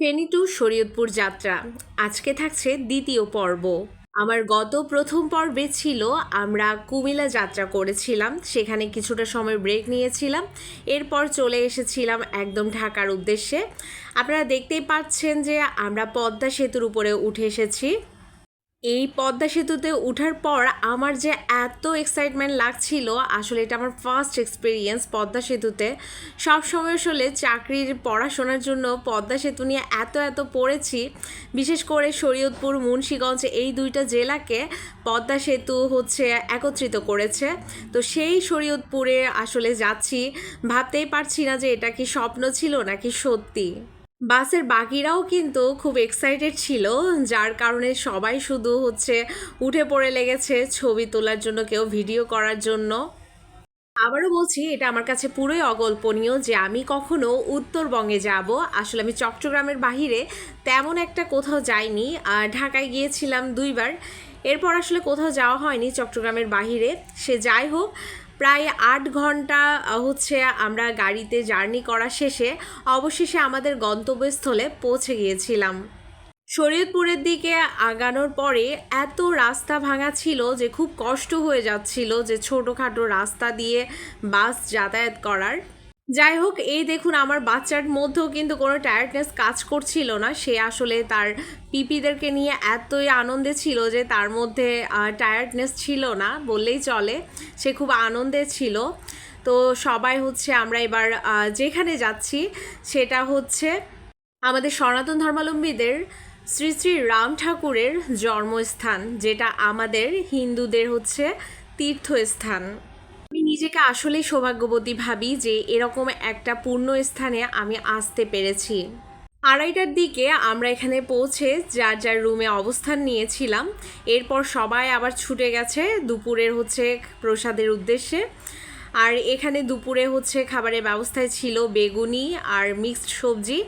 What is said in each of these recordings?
Feni two Shariatpur যাত্রা। আজকে থাকছে দ্বিতীয় পর্ব। আমার গত প্রথম পর্বে ছিল, আমরা কুমিলা যাত্রা করেছিলাম, সেখানে কিছুটা সময় ব্রেক নিয়েছিলাম, এরপর চলে এসেছিলাম একদম ঢাকার উদ্দেশ্যে। আপনারা দেখতেই পাচ্ছেন যে আমরা পদ্মা সেতুর উপরে উঠে এসেছি। এই পদ্মা সেতুতে ওঠার পর আমার যে এত এক্সাইটমেন্ট লাগছিল, আসলে এটা আমার ফার্স্ট এক্সপিরিয়েন্স পদ্মা সেতুতে। সব সময় আসলে চাকরির পড়াশোনার জন্য পদ্মা সেতু নিয়ে এত এত পড়েছি। বিশেষ করে শরীয়তপুর, মুন্সীগঞ্জ এই দুইটা জেলাকে পদ্মা সেতু হচ্ছে একত্রিত করেছে। তো সেই শরীয়তপুরে আসলে যাচ্ছি। ভাবতেই পারছি না যে এটা কি স্বপ্ন ছিল নাকি সত্যি। বাসের বাকিরাও কিন্তু খুব এক্সাইটেড ছিল, যার কারণে সবাই শুধু হচ্ছে উঠে পড়ে লেগেছে ছবি তোলার জন্য কেউ ভিডিও করার জন্য। আবারও বলছি, এটা আমার কাছে পুরোই অকল্পনীয় যে আমি কখনো উত্তরবঙ্গে যাব। আসলে আমি চট্টগ্রামের বাহিরে তেমন একটা কোথাও যাইনি ঢাকায় গিয়েছিলাম দুইবার। এরপর আসলে কোথাও যাওয়া হয়নি চট্টগ্রামের বাহিরে। সে যাই হোক প্রায় আট ঘণ্টা হচ্ছে আমরা গাড়িতে জার্নি করা শেষে অবশেষে আমাদের গন্তব্যস্থলে পৌঁছে গিয়েছিলাম। শরীয়তপুরের দিকে আগানোর পরে এত রাস্তা ভাঙা ছিল যে খুব কষ্ট হয়ে যাচ্ছিল যে ছোটোখাটো রাস্তা দিয়ে বাস যাতায়াত করার। যাই হোক, এই দেখুন আমার বাচ্চার মধ্যেও কিন্তু কোনো টায়ার্ডনেস কাজ করছিল না। সে আসলে তার পিপিদেরকে নিয়ে এতই আনন্দে ছিল যে তার মধ্যে টায়ার্ডনেস ছিল না বললেই চলে। সে খুব আনন্দে ছিল। তো সবাই হচ্ছে আমরা এবার যেখানে যাচ্ছি সেটা হচ্ছে আমাদের সনাতন ধর্মাবলম্বীদের শ্রী শ্রী রাম ঠাকুরের জন্মস্থান, যেটা আমাদের হিন্দুদের হচ্ছে তীর্থস্থান। নিজেকে আসলে সৌভাগ্যবতী ভাবি যে এরকম একটা পূর্ণ স্থানে আমি আসতে পেরেছি। আড়াইটার দিকে আমরা এখানে পৌঁছে যার যার রুমে অবস্থান নিয়েছিলাম। এরপর সবাই আবার ছুটে গেছে। দুপুরের হচ্ছে প্রসাদের উদ্দেশ্যে। আর এখানে দুপুরে হচ্ছে খাবারের ব্যবস্থায় ছিল বেগুনি আর মিক্সড সবজি।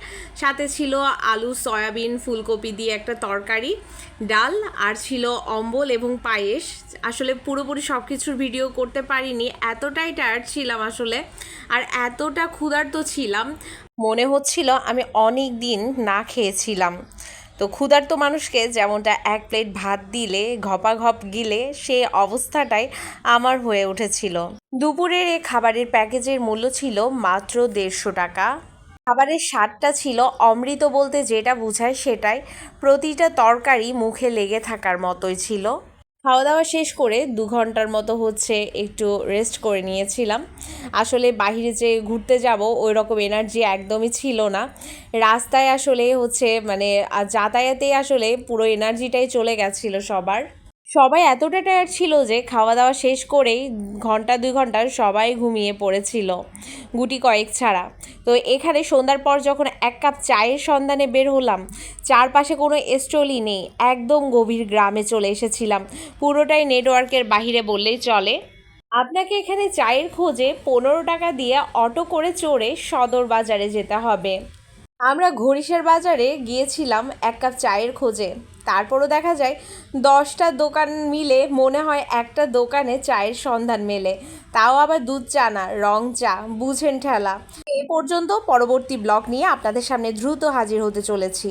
সাথে ছিল আলু, সয়াবিন, ফুলকপি দিয়ে একটা তরকারি, ডাল আর ছিল অম্বল এবং পায়েস। আসলে পুরোপুরি সব কিছুর ভিডিও করতে পারিনি, এতটাই টায়ার্ড ছিলাম আসলে আর এতটা ক্ষুধার্ত ছিলাম। মনে হচ্ছিল আমি অনেক দিন না খেয়েছিলাম। তো ক্ষুধার্ত মানুষকে যেমনটা এক প্লেট ভাত দিলে, ঘপাঘপ গিলে সেই অবস্থাটাই আমার হয়ে উঠেছিল। দুপুরের এই খাবারের প্যাকেজের মূল্য ছিল মাত্র দেড়শো টাকা। খাবারের স্বাদটা ছিল অমৃত বলতে যেটা বোঝায় সেটাই। প্রতিটা তরকারি মুখে লেগে থাকার মতোই ছিল। খাওয়া দাওয়া শেষ করে দু ঘণ্টার মতো হচ্ছে একটু রেস্ট করে নিয়েছিলাম। আসলে বাইরে যে ঘুরতে যাব ওই রকম এনার্জি একদমই ছিল না। রাস্তায় আসলে হচ্ছে মানে যাতায়াতে আসলে পুরো এনার্জিটাই চলে গেছিল সবার। সবাই এতটা টায়ার্ড ছিল যে খাওয়া দাওয়া শেষ করেই ঘণ্টা দুই ঘণ্টা সবাই ঘুমিয়ে পড়েছিল, গুটি কয়েক ছাড়া। তো এখানে সন্ধ্যার পর যখন এক কাপ চায়ের সন্ধানে বের হলাম, চারপাশে কোনো স্টলই নেই, একদম গভীর গ্রামে চলে এসেছিলাম। পুরোটাই নেটওয়ার্কের বাহিরে বললেই চলে। আপনাকে এখানে চায়ের খোঁজে পনেরো টাকা দিয়ে অটো করে চড়ে সদর বাজারে যেতে হবে। আমরা ঘড়িশের বাজারে গিয়েছিলাম এক কাপ চায়ের খোঁজে। তারপরও দেখা যায় দশটা দোকান মিলে মনে হয় একটা দোকানে চায়ের সন্ধান মেলে। তাও আবার দুধ চা না, রং চা, বুঝেন ঠেলা। এ পর্যন্ত পরবর্তী ব্লগ নিয়ে আপনাদের সামনে দ্রুত হাজির হতে চলেছি।